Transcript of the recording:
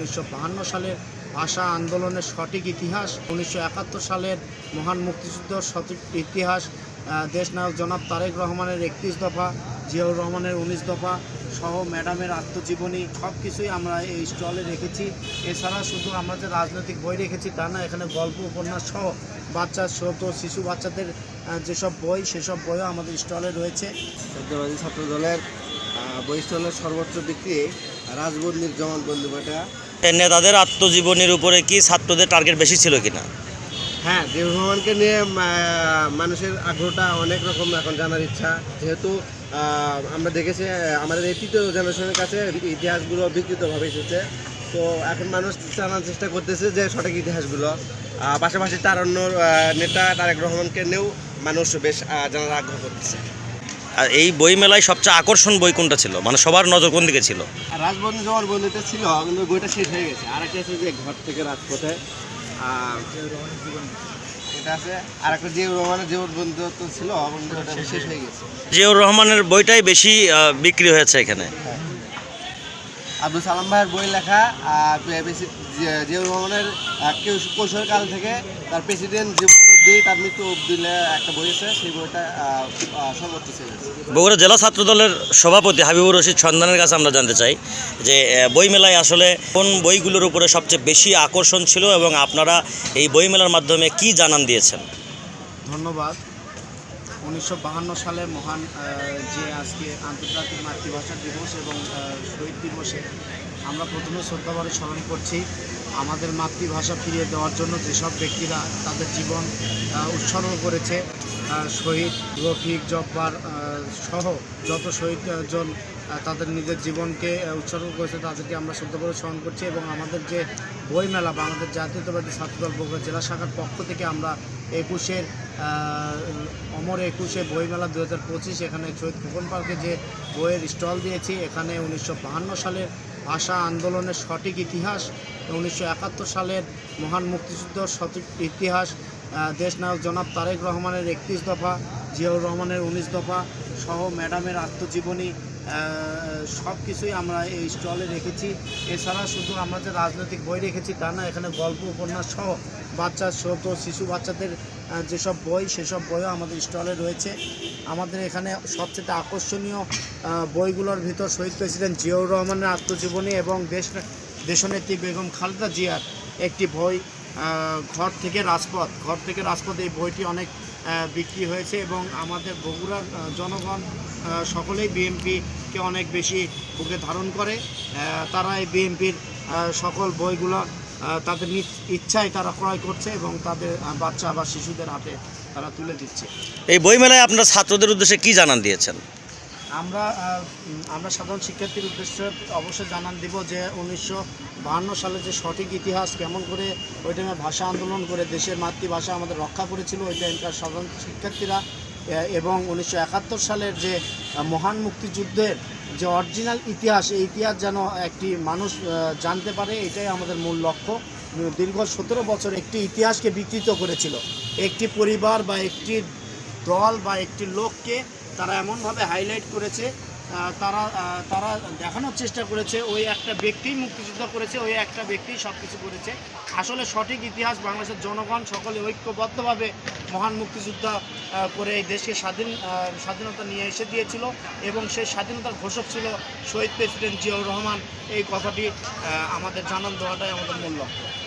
উনিশশো সালের ভাষা আন্দোলনের সঠিক ইতিহাস, উনিশশো একাত্তর সালের মহান মুক্তিযুদ্ধ সঠিক ইতিহাস দেশনায়ক জনাব তারেক রহমানের একত্রিশ দফা, জিয়াউর রহমানের উনিশ দফা সহ ম্যাডামের আত্মজীবনী সব কিছুই আমরা এই স্টলে রেখেছি। এছাড়া শুধু আমরা যে রাজনৈতিক বই রেখেছি তা না, এখানে গল্প, উপন্যাস সহ বাচ্চা, ছোট, শিশু, বাচ্চাদের যেসব বই, সেসব বইও আমাদের স্টলে রয়েছে। সত্যবাদী ছাত্র দলের বই স্টলের সর্বোচ্চ বিক্রি রাজবন্দির জমান বন্দ্যোপাটা নেতাদের আত্মজীবনীর উপরে কি ছাত্রদের টার্গেট বেশি ছিল কিনা? হ্যাঁ দেব ভ্রমণকে নিয়ে মানুষের আগ্রহটা অনেক রকম এখন জানার ইচ্ছা। যেহেতু আমরা দেখেছি আমাদের এই তৃতীয় জেনারেশনের কাছে ইতিহাসগুলো বিকৃতভাবে এসেছে। তো এখন মানুষ জানার চেষ্টা করতেছে যে সঠিক ইতিহাসগুলো। পাশাপাশি তারণ্য আহ, নেতা তারেক রহমানকে নিয়েও মানুষ বেশ জানার আগ্রহ করতেছে। আর এই বই মেলায় সবচেয়ে আকর্ষণ বই কোনটা ছিল? মানে সবার নজর কোন দিকে ছিল? রাজবন্ধু জমার বন্ধুতে ছিল কিন্তু বইটা শেষ হয়ে গেছে। আর একটা আছে যে ঘর থেকে রাজপথে। আহ, এটা আছে। আর একটা যে রোমানের যে ছিল শেষ হয়ে গেছে। জিয়াউর রহমানের বইটাই বেশি বিক্রি হয়েছে এখানে। আব্দুল সালাম ভাইয়ের বই লেখা জিয়াউর রহমানের কৈশোরকাল থেকে তার প্রেসিডেন্ট জীবন অবধি তার মৃত্যু অবধি একটা বই আছে সেই বইটা আহ, আহ, সর্বোচ্চ বগুড়া জেলা ছাত্র দলের সভাপতি হাবিবুর রশিদ সন্ধানের কাছে আমরা জানতে চাই যে আহ, বই মেলায় আসলে কোন বইগুলোর উপরে সবচেয়ে বেশি আকর্ষণ ছিল এবং আপনারা এই বই মেলার মাধ্যমে কি জানান দিয়েছেন? ধন্যবাদ। উনিশশো বাহান্ন সালে মহান যে আজকে আন্তর্জাতিক মাতৃভাষা দিবস এবং শহীদ দিবসে আমরা প্রথমে শ্রদ্ধাভরে স্মরণ করছি। আমাদের মাতৃভাষা ফিরিয়ে দেওয়ার জন্য যেসব ব্যক্তিরা তাদের জীবন উৎসর্গ করেছে শহীদ রফিক জব্বার সহ যত শহীদ আহ, জন তাদের নিজের জীবনকে উৎসর্গ করেছে তাদেরকে আমরা শ্রদ্ধাভরে স্মরণ করছি এবং আমাদের যে বইমেলা বা আমাদের জাতীয়তাবাদী ছাত্রদল বগুড়া জেলা শাখার পক্ষ থেকে আমরা একুশের অমর একুশে বইমেলা দু হাজার পঁচিশ এখানে শহীদ খোকন পার্কে যে বইয়ের স্টল দিয়েছি এখানে উনিশশো সালের ভাষা আন্দোলনের সঠিক ইতিহাস উনিশশো একাত্তর সালের মহান মুক্তিযুদ্ধ সঠিক ইতিহাস দেশনায়ক জনাব তারেক রহমানের একত্রিশ দফা, জিয়াউর রহমানের উনিশ দফা সহ ম্যাডামের আত্মজীবনী সব কিছুই আমরা এই স্টলে রেখেছি। এছাড়া শুধু আমরা যে রাজনৈতিক বই রেখেছি তা না, এখানে গল্প, উপন্যাস সহ বাচ্চা, ছোট, শিশু, বাচ্চাদের যেসব বই, সেসব বইও আমাদের স্টলে রয়েছে। আমাদের এখানে সবচেয়ে আকর্ষণীয় বইগুলোর ভিতর শহীদ প্রেসিডেন্ট জিয়াউর রহমানের আত্মজীবনী এবং দেশ, দেশনেত্রী বেগম খালেদা জিয়ার একটি বই ঘর থেকে রাজপথ। ঘর থেকে রাজপথ এই বইটি অনেক বিক্রি হয়েছে এবং আমাদের বগুড়ার জনগণ সকলেই বিএমপিকে অনেক বেশি বুকে ধারণ করে। তারা এই বিএমপির সকল বইগুলো তাদের ইচ্ছায় তারা ক্রয় করছে এবং তাদের বাচ্চা বা শিশুদের হাতে তারা তুলে দিচ্ছে। এই বই মেলায় আপনারা ছাত্রদের উদ্দেশ্যে কি জানান দিয়েছেন? আমরা আমরা সাধারণ শিক্ষার্থীর উদ্দেশ্যে অবশ্যই জানান দিব যে উনিশশো বাহান্ন সালে যে সঠিক ইতিহাস কেমন করে ওই টাইমে ভাষা আন্দোলন করে দেশের মাতৃভাষা আমাদের রক্ষা করেছিল ওই টাইমকার সাধারণ শিক্ষার্থীরা এবং উনিশশো একাত্তর সালের যে মহান মুক্তিযুদ্ধের যে অরিজিনাল ইতিহাস, এই ইতিহাস যেন একটি মানুষ জানতে পারে, এটাই আমাদের মূল লক্ষ্য। দীর্ঘ সতেরো বছর একটি ইতিহাসকে বিকৃত করেছিল। একটি পরিবার বা একটি দল বা একটি লোককে তারা এমনভাবে হাইলাইট করেছে তারা তারা দেখানোর চেষ্টা করেছে, ওই একটা ব্যক্তিই মুক্তিযুদ্ধ করেছে, ওই একটা ব্যক্তিই সব কিছু করেছে। আসলে সঠিক ইতিহাস বাংলাদেশের জনগণ সকলে ঐক্যবদ্ধভাবে মহান মুক্তিযুদ্ধ করে এই দেশকে স্বাধীন স্বাধীনতা নিয়ে এসে দিয়েছিল এবং সেই স্বাধীনতার ঘোষক ছিল শহীদ প্রেসিডেন্ট জিয়াউর রহমান। এই কথাটি আমাদের জানান দেওয়াটাই আমাদের মূল লক্ষ্য।